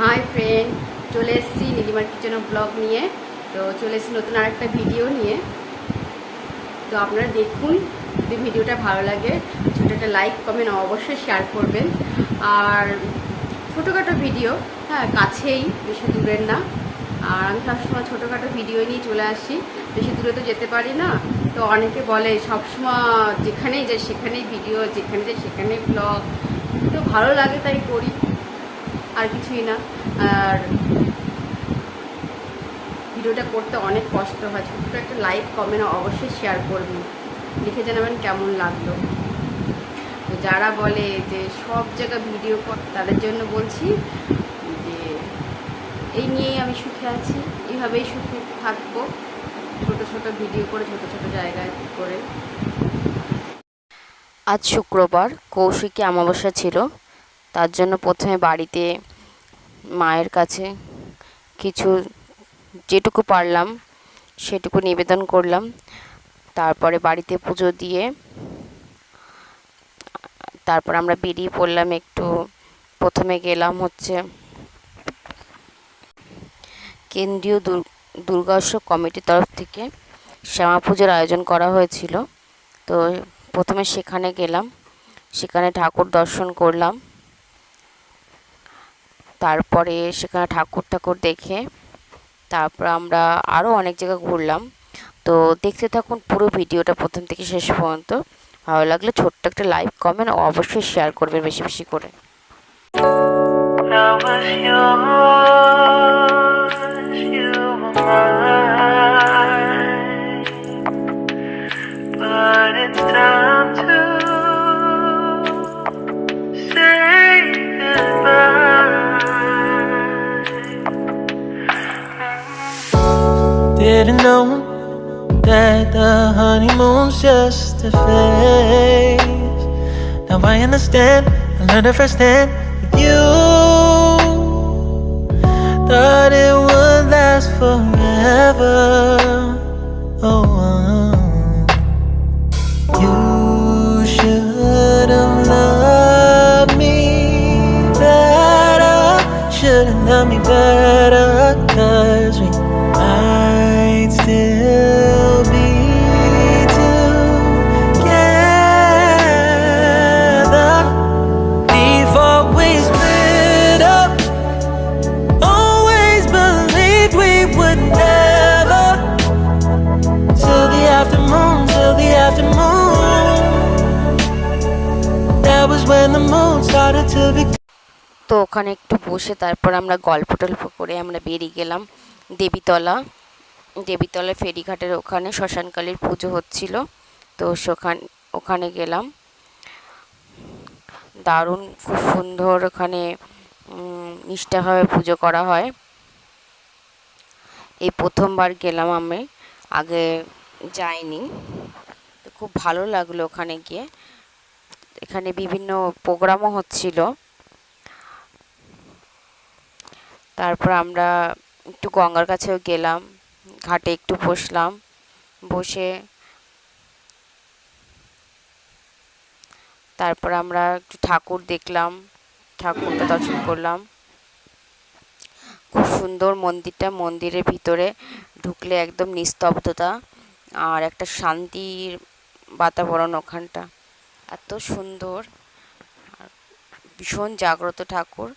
Hi friend চলে এসেছি নীলিমার কিচেন ব্লগ নিয়ে। তো চলে এসেছি নতুন আরেকটা ভিডিও নিয়ে। তো আপনারা দেখুন যদি ভিডিওটা ভালো লাগে ছোটো একটা লাইক কমেন্ট অবশ্যই শেয়ার করবেন। আর ছোটোখাটো ভিডিও হ্যাঁ কাছেই, বেশি দূরের না। আর আমি সবসময় ছোটোখাটো ভিডিও নিয়ে চলে আসি। বেশি দূরে তো যেতে পারি না। তো অনেকে বলে, সবসময় যেখানেই যাই, সেখানেই ভিডিও যেখানে যাই, সেখানেই ব্লগ তো ভালো লাগে তাই করি। আর কিছুই না। আর ভিডিওটা করতে অনেক কষ্ট হয়। ছোট্ট একটা লাইক কমেন্ট অবশ্যই শেয়ার করবেন। লিখে জানাবেন কেমন লাগল। তো যারা বলে যে সব জায়গা ভিডিও কর, তাদের জন্য বলছি যে এই নিয়েই আমি সুখে আছি। এইভাবেই সুখে থাকব। ছোট ছোট ভিডিও করে, ছোট ছোট জায়গায় করে। আজ শুক্রবার কৌশিকী অমাবস্যা ছিল। তার জন্য প্রথমে বাড়িতে মায়ের কাছে কিছু যেটুকু পারলাম, সেটুকু নিবেদন করলাম। তারপরে বাড়িতে পুজো দিয়ে, তারপর আমরা বেরিয়ে পড়লাম একটু, প্রথমে গেলাম হচ্ছে কেন্দ্রীয় দুর- দুর্গা উৎসব কমিটির তরফ থেকে শ্যামা পুজোর আয়োজন করা হয়েছিল। তো প্রথমে সেখানে গেলাম, সেখানে ঠাকুর দর্শন করলাম। তারপরে সেখানে ঠাকুর ঠাকুর দেখে তারপর আমরা আরও অনেক জায়গা ঘুরলাম। তো দেখতে থাকুন পুরো ভিডিওটা প্রথম থেকে শেষ পর্যন্ত। ভালো লাগলে ছোট্ট একটা লাইক কমেন্ট অবশ্যই শেয়ার করবেন বেশি বেশি করে। I was yours, you were mine. Didn't know that the honeymoon's just a phase. Now I understand, I learned it firsthand you. Thought it would last forever. Oh, তো ওখানে একটু বসে তারপর আমরা গল্প টল্প করে আমরা বেরিয়ে গেলাম দেবীতলা। দেবীতলা ফেরিঘাটের ওখানে শ্মশানকালীর পুজো হচ্ছিল। তো সেখান ওখানে গেলাম। দারুণ খুব সুন্দর ওখানে নিষ্ঠাভাবে পুজো করা হয়। এই প্রথমবার গেলাম আমি, আগে যাইনি। তো খুব ভালো লাগল ওখানে গিয়ে। এখানে বিভিন্ন প্রোগ্রামও হচ্ছিল। তারপর আমরা একটু গঙ্গার কাছেও গেলাম, ঘাটে একটু বসলাম, বসে তারপর আমরা একটু ঠাকুর দেখলাম, ঠাকুরটা দর্শন করলাম। খুব সুন্দর মন্দিরটা, মন্দিরের ভিতরে ঢুকলে একদম নিস্তব্ধতা আর একটা শান্তির বাতাবরণ ওখানটা। এত সুন্দর ভীষণ জাগ্রত ঠাকুর।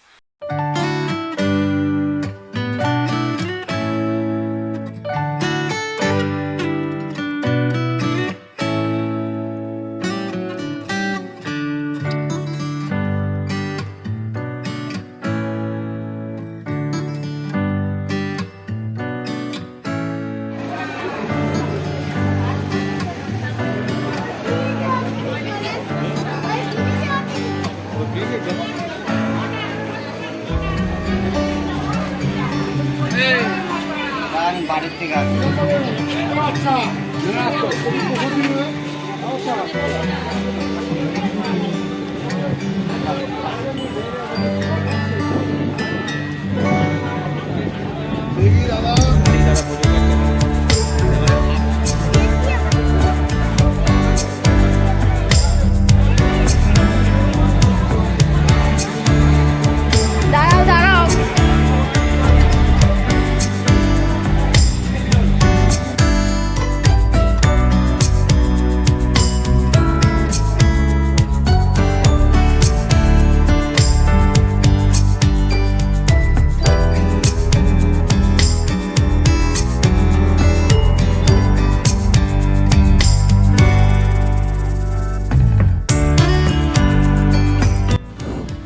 বাড়ির থেকে আসছি দাঁড়াও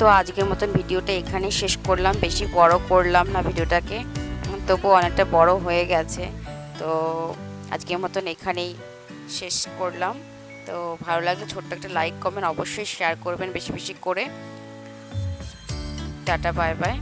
তো আজকের মতন ভিডিওটা এখানে শেষ করলাম। বেশি বড় করলাম না ভিডিওটাকে। তবু অনেকটা বড় হয়ে গেছে। তো আজকের মতন এখানেই শেষ করলাম। তো ভালো লাগলে ছোট্ট একটা লাইক কমেন্ট অবশ্যই শেয়ার করবেন বেশি বেশি করে। Tata bye bye